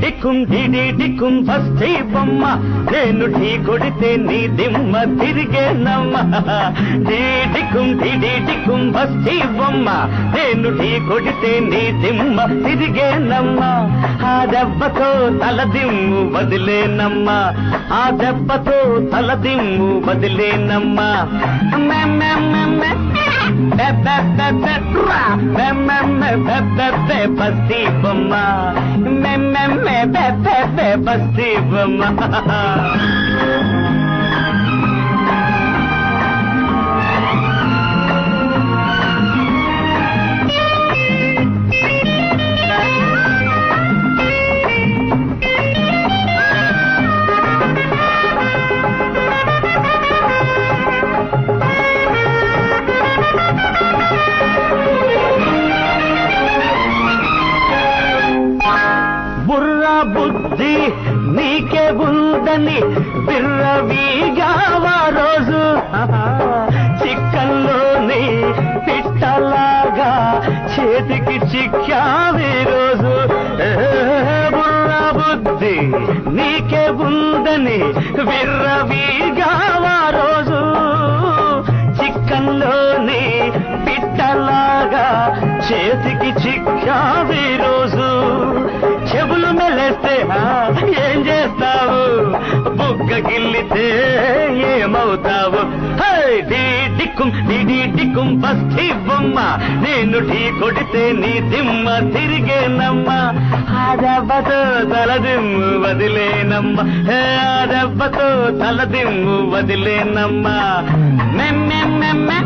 డిక్కుం DD డిక్కుం వస్తే బొమ్మ నేను ఢీ కొడితే నీ దిమ్మ తిరిగేనమ్మ డిక్కుం డిడి డిక్కుం వస్తే బొమ్మ నేను ఢీ కొడితే నీ దిమ్మ తిరిగేనమ్మ ఆ దెబ్బతో తల దిమ్ము వదిలేనమ్మ ఆ దెబ్బతో తల దిమ్ము వదిలేనమ్మ बस्ती बम्मा मैं मैं मैं बस्ती बम्मा బుర్ర బుద్ధి నీకే ఉందని బిర్రవీగావా రోజు. చిక్కల్లోని పిట్టలాగా చేతికి చిక్కావి రోజు. బుర్ర బుద్ధి నీకే ఉందని బిర్రవీగావా రోజు. చిక్కల్లోని పిట్టలాగా చేతికి చిక్కావి రోజు. ఏం చేస్తావు బుగ్గ గిల్లితే ఏమవుతావు హై, డిడి డిక్కుం బస్తీ బొమ్మ నేను ఢీ కొడితే నీ దిమ్మ తిరిగేనమ్మ ఆ దెబ్బతో తల దిమ్ము వదిలేనమ్మ హే, ఆ దెబ్బతో తల దిమ్ము వదిలేనమ్మ మెమ్మె మెమ్మె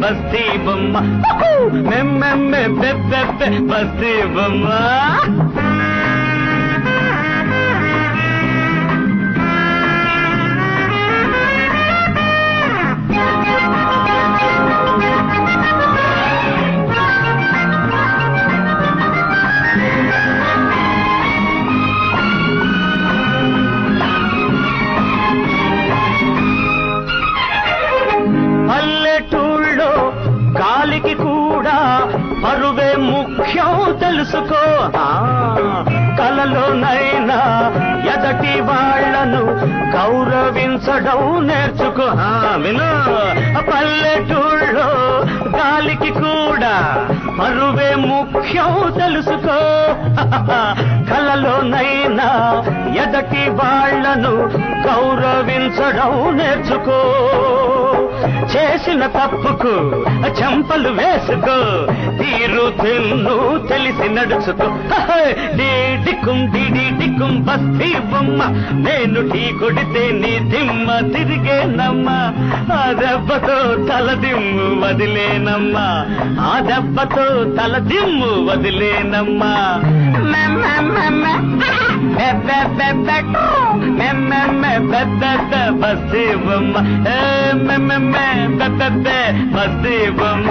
బస్తీ బొమ్మ మెమ్మె బస్తీ బొమ్మ తెలుసుకో. ఆ, కలలోనైనా ఎదటి వాళ్ళను గౌరవించడం నేర్చుకో. ఆ, విను. పల్లెటూళ్ళో గాలికి కూడా మరువే ముఖ్యం తెలుసుకో. కలలోనైనా ఎదటి వాళ్ళను గౌరవించడం నేర్చుకో. చేసిన తప్పుకు చెంపలు వేసుకో. తిన్ను తెలిసి నడుచుకో హహ, డీ డిక్కుం డిడి డిక్కుం బస్తీ బొమ్మ నేను ఢీ కొడితే నీ దిమ్మ తిరిగేనమ్మ ఆ దెబ్బతో తల దిమ్ము వదిలేనమ్మ ఆ దెబ్బతో తల దిమ్ము వదిలేనమ్మ బస్తీ బొమ్మ బస్తీ బొమ్మ